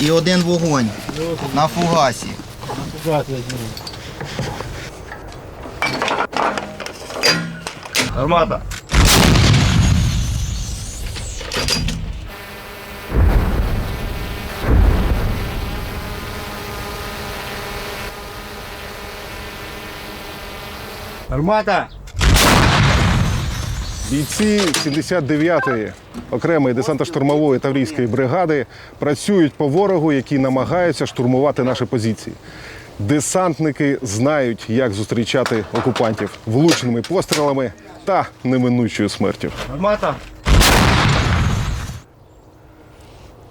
І один вогонь на фугасі. Армата. Армата. Бійці 79-ї окремої десантно-штурмової таврійської бригади працюють по ворогу, які намагаються штурмувати наші позиції. Десантники знають, як зустрічати окупантів влучними пострілами та неминучою смертю. Армата.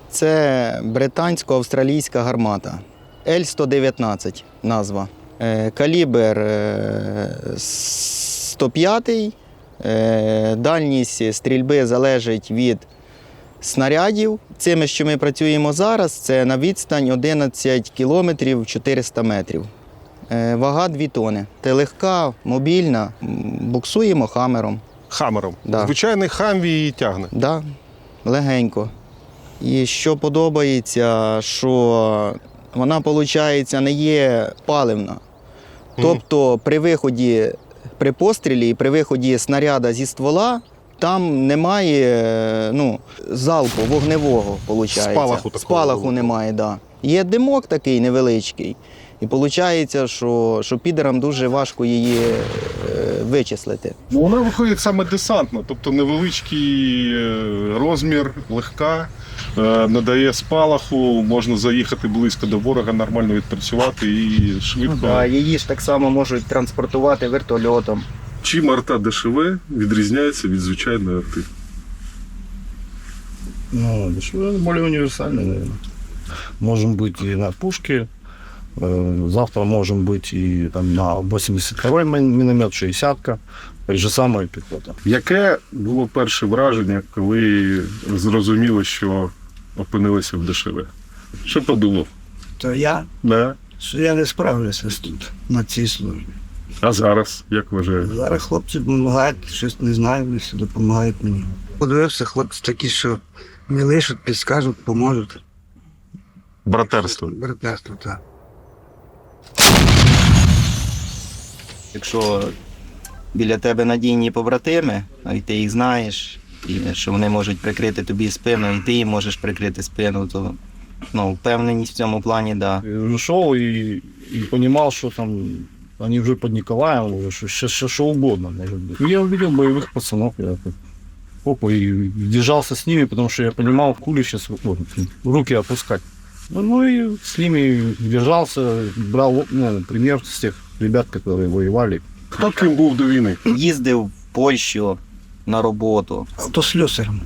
Це британсько-австралійська гармата. Л-119 назва. Е, Калібр е, 105. Е, Дальність стрільби залежить від снарядів. Цими, що ми працюємо зараз, це на відстань 11 кілометрів 400 метрів. Е, Вага 2 тони. Це легка, мобільна, буксуємо хамером. Хамером. Да. Звичайний хам її тягне. Да, легенько. І що подобається, що вона, виходить, не є паливна. Тобто при виході, при пострілі і при виході снаряда зі ствола там немає ну, залпу вогневого. Виходить. Спалаху такого. Спалаху немає, да. Є димок такий невеличкий. І виходить, що, що підерам дуже важко її е, вичислити. Ну, вона виходить саме десантно, тобто невеличкий е, розмір, легка, е, не дає спалаху, можна заїхати близько до ворога, нормально відпрацювати і швидко. Да, її ж так само можуть транспортувати вертольотом. Чим арта ДШВ відрізняється від звичайної арти? Ну, дешевле, более универсальный, наверное. Можем быть и на пушке, э, завтра можем быть и там, на 82-й мин- миномет, 60-ка, той же самое пехота. Яке було перше враження, коли зрозуміло, що опинилися в ДШВ? Що подумав? То я, Да. що я не справлюся з тут, на цій службі. А зараз, як вважаєте? Зараз хлопці допомагають, щось не знаю, все допомагають мені. Подивився, хлопці такі, що не лишать, підскажуть, поможуть. Братерство. Братерство, так. Якщо біля тебе надійні побратими, а й ти їх знаєш, і що вони можуть прикрити тобі спину, і ти їм можеш прикрити спину, то ну, впевненість в цьому плані, да. И шел и, и понимал, что там они уже под Николаем, уже что, что, что, что угодно. Ну, Я увидел боевых пацанов, я так опа, и держался с ними, потому что я понимал, в куле сейчас руки опускать. Ну, ну и с ними держался, брал ну, пример с тех ребят, которые воевали. Хто ким був до війни? Їздив в Польщу на роботу. Автослюсарем.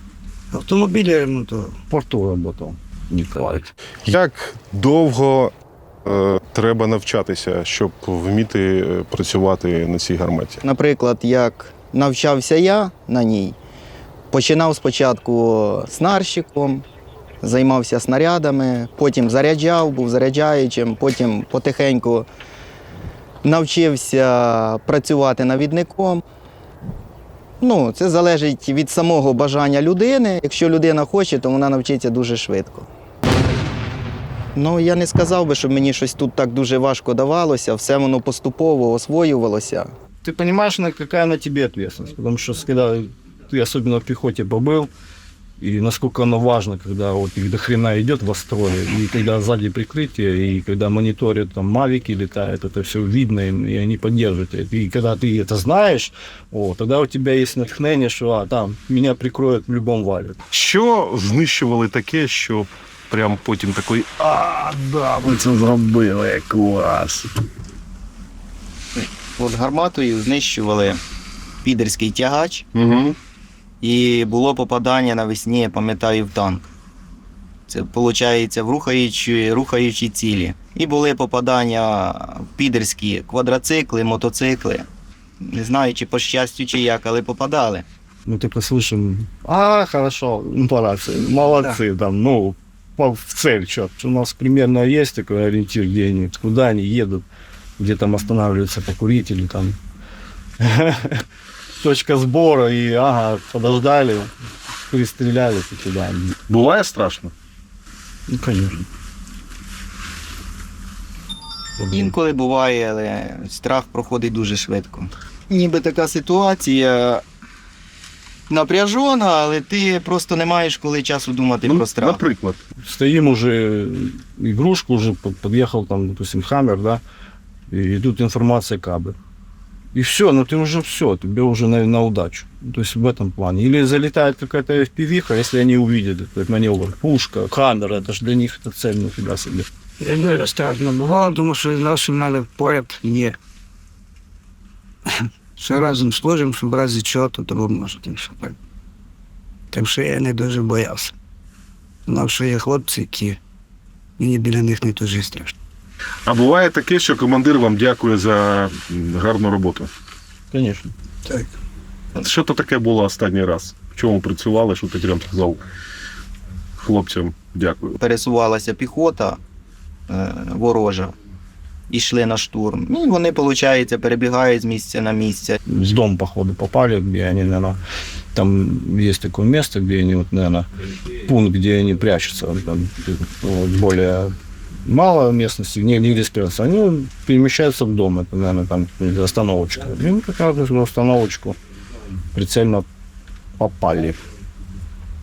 Автомобілі ремонтував. В порту работал Николай. Як довго е, треба навчатися, щоб вміти е, працювати на цій гарматі? Наприклад, як навчався я на ній, починав спочатку снарщиком, займався снарядами, потім заряджав, був заряджаючим, потім потихеньку навчився працювати навідником. Ну, це залежить від самого бажання людини. Якщо людина хоче, то вона навчиться дуже швидко. Ну, я не сказав би, що мені щось тут так дуже важко давалося, все воно поступово освоювалося. Ты понимаешь, на какая на тебе ответственность, потому что когда ты особенно в пехоте побыл, и насколько оно важно, когда вот их до хрена идет в строе, и когда сзади прикрытие, и когда мониторят там мавики летают, это все видно, им, и они поддерживают. это. И когда ты это знаешь, о, тогда у тебя есть натхнение, что а, там меня прикроют в любом вале. Що знищували таке, що прям потім такий А, да, ми це зробили, клас. От гарматою знищували підерський тягач, угу. і було попадання навесні, я пам'ятаю, в танк. Це виходить в рухаючі, рухаючі цілі. І були попадання в підерські квадроцикли, мотоцикли. Не знаю, чи по щастю, чи як, але попадали. Мы только слышим, а, хорошо, ну, по рации, молодцы, там, ну, по- в цель, что У нас примерно есть такой ориентир, где они, куда они едут, где там останавливаются покурить или там точка сбора, и, ага, подождали, перестреляли и туда. Буває страшно? Ну, конечно. Інколи буває, але страх проходить дуже швидко. Ніби така ситуація напряжена, але ти просто не маєш коли часу думати Ну, про страх. наприклад, Стоим уже, игрушку уже подъехал там, допустим, Хаммер, да, и идут информация кабы. И все, ну ты уже все, тебе уже на, на удачу. Ну, То есть в этом плане. Или залетает какая-то FPV, если они увидят этот маневр, пушка, Хаммер, это же для них это цель, нифига себе. Я не страшно було, тому що знав, що в мене поряд є. Все разом служимо, щоб в разі чого то допоможуть. і все так. Тим, що я не дуже боявся. Знав, що є хлопці, які мені біля них не дуже страшно. А буває таке, що командир вам дякує за гарну роботу. Конечно. Так. Що то таке було останній раз? В чому працювали, що ти прям сказав хлопцям дякую. Пересувалася піхота е, ворожа. І йшли на штурм. Ну, і вони, виходить, перебігають з місця на місце. С дом, походу, попали, где они, наверное, там есть такое место, где они, вот, наверное, пункт, где они прячутся, там, вот, более мало местности, негде где спрятаться. Они перемещаются в дом, это, наверное, там остановочка. И мы как раз в остановочку прицельно попали.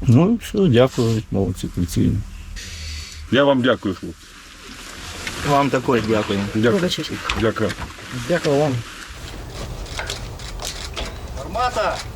Ну, все, дякую, молодцы, прицельно. Я вам дякую, хлопці. Вам також дякую. Дякую. Дякую. Дякую вам. Гармата!